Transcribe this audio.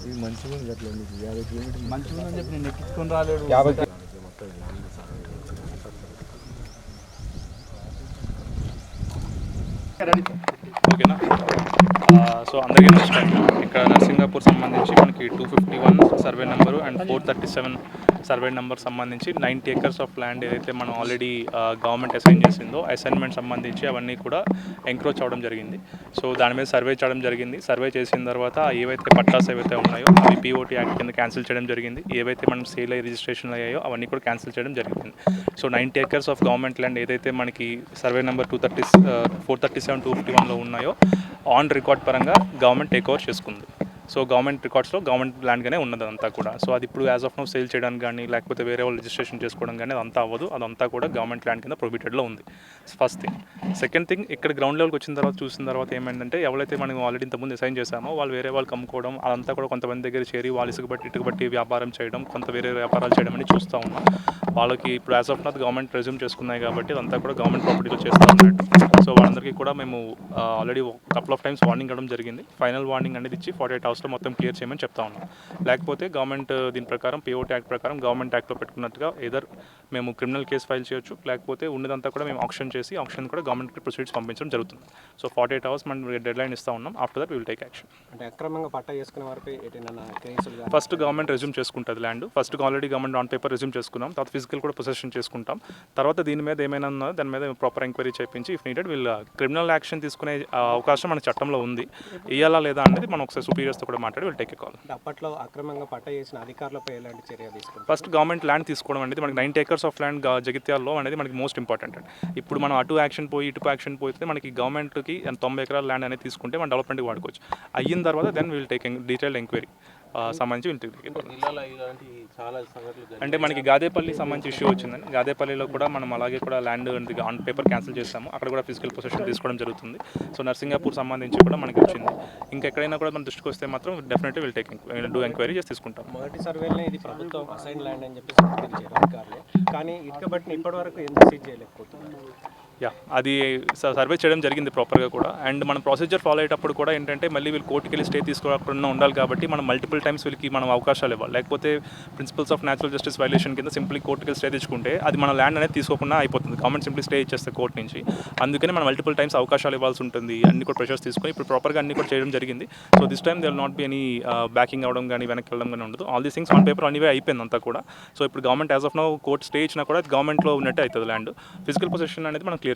ఇది మంచిగా ఉంది అట్లా మీకు యాభై కిలోమీటర్లు మంచిగా ఉందని చెప్పి నేను ఎక్కించుకొని రాలేడు యాభై ఓకేనా? సో అందరికీ నమస్కారం. ఇక్కడ నర్సింగాపూర్ సంబంధించి మనకి two fifty one survey number and four thirty seven survey number సంబంధించి నైంటీ ఎకర్స్ ఆఫ్ ల్యాండ్ ఏదైతే మనం ఆల్రెడీ గవర్నమెంట్ అసైన్ చేసిందో అసైన్మెంట్ సంబంధించి అవన్నీ కూడా ఎంక్రోచ్ అవ్వడం జరిగింది. సో దాని మీద సర్వే చేయడం జరిగింది. సర్వే చేసిన తర్వాత ఏవైతే పట్టాస్ ఏవైతే ఉన్నాయో అవి పీఓటీ యాక్ట్ కింద క్యాన్సిల్ చేయడం జరిగింది. ఏవైతే మనం సేల్ అయ్యి రిజిస్ట్రేషన్ అయ్యాయో అవన్నీ కూడా క్యాన్సిల్ చేయడం జరిగింది. So ninety acres of government land ఏదైతే మనకి survey number two thirty four thirty seven two fifty వన్లో ఉన్నాయో ఆన్ రికార్డ్ పరంగా గవర్నమెంట్ టేక్ ఓవర్ చేసుకుంది. సో గవర్నమెంట్ రికార్డ్స్లో గవర్నమెంట్ ల్యాండ్గానే ఉన్నది అదంతా కూడా. సో అది ఇప్పుడు యాజ్ ఆఫ్ నో సేల్ చేయడానికి కానీ లేకపోతే వేరే వాళ్ళు రిజిస్ట్రేషన్ చేసుకోవడం కానీ అదంతా అవ్వదు. అదంతా కూడా గవర్నమెంట్ ల్యాండ్ కింద ప్రొబిటెడ్లో ఉంది. ఫస్ట్ థింగ్ సెకండ్ థింగ్ ఇక్కడ గ్రౌండ్ లెవెల్కి వచ్చిన తర్వాత చూసిన తర్వాత ఏమైందంటే ఎవరైతే మనం ఆల్రెడీ ఇంతకుముందు అసైన్ చేశామో వాళ్ళు వేరే వాళ్ళకి అమ్ముకోవడం అదంతా కూడా కొంతమంది దగ్గర చేరి వాళ్ళు ఇసుక బట్టి బట్టి వ్యాపారం చేయడం కొంత వేరే వ్యాపారాలు చేయడం అని చూస్తూ ఉన్నాం. వాళ్ళకి ఇప్పుడు as of not government resume చేసుకున్నాయి కాబట్టి అదంతా కూడా గవర్నమెంట్ ప్రాపర్టీలో చేస్తూ ఉన్నట్టు. సో వాళ్ళందరికీ కూడా మేము already couple of times warning ఇవ్వడం జరిగింది. ఫైనల్ వార్నింగ్ అనేది ఇచ్చి ఫార్టీ ఎయిట్ అవర్స్లో మొత్తం క్లియర్ చేయమని చెప్తా ఉన్నాం. లేకపోతే గవర్నమెంట్ దీని ప్రకారం పిఓటీ యాక్ట్ ప్రకారం గవర్నమెంట్ యాక్ట్లో పెట్టుకున్నట్టుగా ఏదర్ మేము క్రిమినల్ కేసు ఫైల్ చేయొచ్చు లేకపోతే ఉన్నదంతా కూడా మేము ఆప్షన్ చేసి ఆప్షన్ కూడా గవర్నమెంట్ ప్రొసీడ్స్ పంపించడం జరుగుతుంది. సో ఫార్టీ ఎయిట్ అవర్స్ మనం డెడ్ లైన్ ఇస్తా ఉన్నాం. After that will take action అంటే అక్రమంగా పట్టా చేసుకునే కానీ ఫస్ట్ గవర్నమెంట్ రెజ్యూమ్ చేసుకుంటుంది land first already government on paper resume చేసుకున్నాం. తర్వాత ఫిజికల్ కూడా పొసెషన్ చేసుకుంటాం. తర్వాత దీని మీద ఏమైనా ఉన్నదో దాని మీద ప్రాపర్ ఎంక్వైరీ చేయించి ఇఫ్ నీడెడ్ వీళ్ళు క్రిమినల్ యాక్షన్ తీసుకునే ఆ, అవకాశం మన చట్టంలో ఉంది. ఇయ్యాలా లేదా అనేది మనం ఒకసారి సుపీరియర్స్తో కూడా మాట్లాడి వీళ్ళు టేక్ కాల్ అప్పట్లో అక్రమంగా పట్టా చేసిన అధికారులపై ఎలాంటి చర్య తీసుకుంటారు? ఫస్ట్ గవర్నమెంట్ ల్యాండ్ తీసుకోవడం అనేది మనకి నైన్టీ ఏకర్స్ ఆఫ్ ల్యాండ్ జగిత్యాల్లో అనేది మనకి మోస్ట్ ఇంపార్టెంట్ అండి ఇప్పుడు మనం అటు యాక్షన్ పోయి ఇటు యాక్షన్ పోతే మనకి గవర్నమెంట్కి తొంభై ఎకరాల ల్యాండ్ అనేది తీసుకుంటే మనం డెవలప్మెంట్కి వాడుకోవచ్చు. అయిన తర్వాత then will take detail enquiry సంబంధించి విల్ టేక్ అంటే మనకి గాదేపల్లి సంబంధించి ఇష్యూ వచ్చిందండి గాదేపల్లిలో కూడా మనం అలాగే కూడా ల్యాండ్ ఆన్ పేపర్ క్యాన్సిల్ చేస్తాము. అక్కడ కూడా ఫిజికల్ పొజిషన్ తీసుకోవడం జరుగుతుంది. సో నర్సింగాపూర్ సంబంధించి కూడా మనకి వచ్చింది. ఇంకా ఎక్కడైనా కూడా మన దృష్టికి వస్తే మాత్రం definitely will take do enquiry చేసి తీసుకుంటాం. మొదటి సర్వేలోనే ఇది ప్రభుత్వం అసైన్ ల్యాండ్ అని చెప్పి గుర్తించారు అధికారులు. కానీ ఇటుక బట్టిని ఇప్పటి వరకు ఎందుకు సీజ్ చేయలేకపోతున్నారు? యా అది సర్వే చేయడం జరిగింది ప్రాపర్గా కూడా. అండ్ మన ప్రొసీజర్ ఫాలో అయ్యేటప్పుడు కూడా ఏంటంటే మళ్ళీ వీళ్ళు కోర్టుకి వెళ్ళి స్టే తీసుకోకుండా ఉండాలి కాబట్టి మనం మల్టిపుల్ టైమ్స్ వీళ్ళకి మనం అవకాశాలు ఇవ్వాలి. లేకపోతే principles of natural justice violation కింద సింప్లీ కోర్టుకి వెళ్ళి స్టే తెచ్చుకుంటే అది మన ల్యాండ్ అనేది తీసుకోకుండా అయిపోతుంది. గవర్నమెంట్ సింప్లీ స్టే ఇచ్చేస్తే కోర్టు నుంచి. అందుకని మనం మల్టిపుల్ టైమ్స్ అవకాశాలు ఇవ్వాల్సి ఉంటుంది. అన్ని కూడా ప్రెషర్స్ తీసుకొని ఇప్పుడు ప్రాపర్గా అన్ని కూడా చేయడం జరిగింది. So this time will not be any backing అవ్వడం కానీ వెనక్కి వెళ్ళడం కానీ ఉండదు. All these things on paper anyway అయిపోయింది అంతా కూడా. సో ఇప్పుడు government as of no court stay ఇచ్చినా కూడా గవర్నమెంట్లో ఉన్నట్టే అవుతుంది ల్యాండ్ ఫిజికల్ పొజిషన్ అనేది మనం క్లియర్